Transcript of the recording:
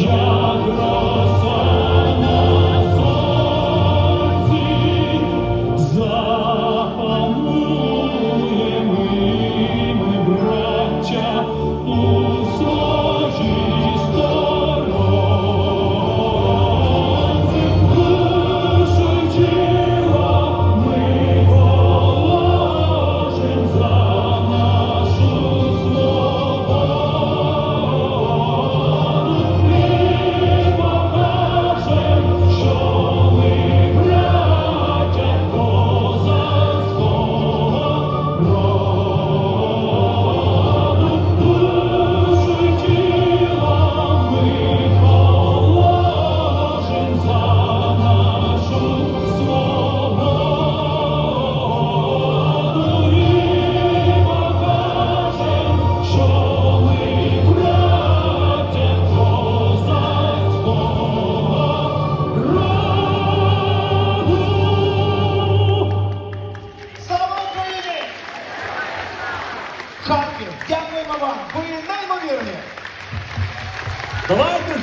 Jesus. Харків. Дякуємо вам. Ви неймовірні. Давайте